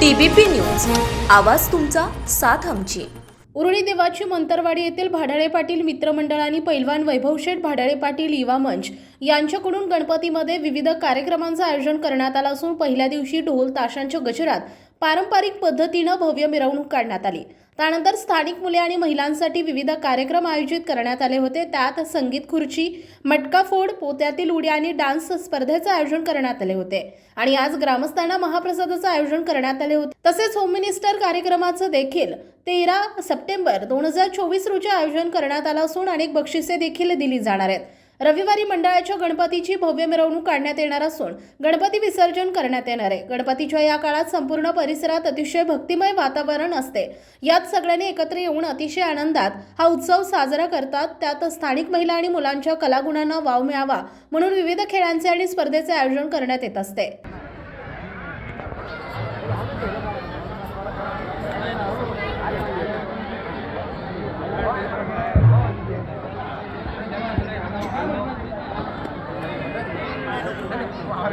TBP news. आवाज तुमचा साथ आमची. उरुळी देवाची मंतरवाडी येथील भाडाळे पाटील मित्रमंडळाने पैलवान वैभव शेठ भाडाळे पाटील युवा मंच यांच्याकडून गणपतीमध्ये विविध कार्यक्रमांचं आयोजन करण्यात आलं असून पहिल्या दिवशी ढोल ताशांच्या गजरात पारंपरिक पद्धतीनं भव्य मिरवणूक काढण्यात आली. त्यानंतर स्थानिक मुले आणि महिलांसाठी विविध कार्यक्रम आयोजित करण्यात आले होते. त्यात संगीत खुर्ची मटका फोड पोत्यातील उड्या आणि डान्स स्पर्धेचं आयोजन करण्यात आले होते. आणि आज ग्रामस्थांना महाप्रसादाचं आयोजन करण्यात आले होते. तसेच होम मिनिस्टर कार्यक्रमाचं देखील तेरा सप्टेंबर दोन हजार चोवीस रोजी आयोजन करण्यात आलं असून अनेक बक्षिसे देखील दिली जाणार आहेत. रविवारी मंडळाच्या गणपतीची भव्य मिरवणूक काढण्यात येणार असून गणपती विसर्जन करण्यात येणार आहे. गणपतीच्या या काळात संपूर्ण परिसरात अतिशय भक्तिमय वातावरण असते. यात सगळ्यांनी एकत्र येऊन अतिशय आनंदात हा उत्सव साजरा करतात. त्यात स्थानिक महिला आणि मुलांच्या कलागुणांना वाव मिळावा म्हणून विविध खेळांचे आणि स्पर्धेचे आयोजन करण्यात येत असते.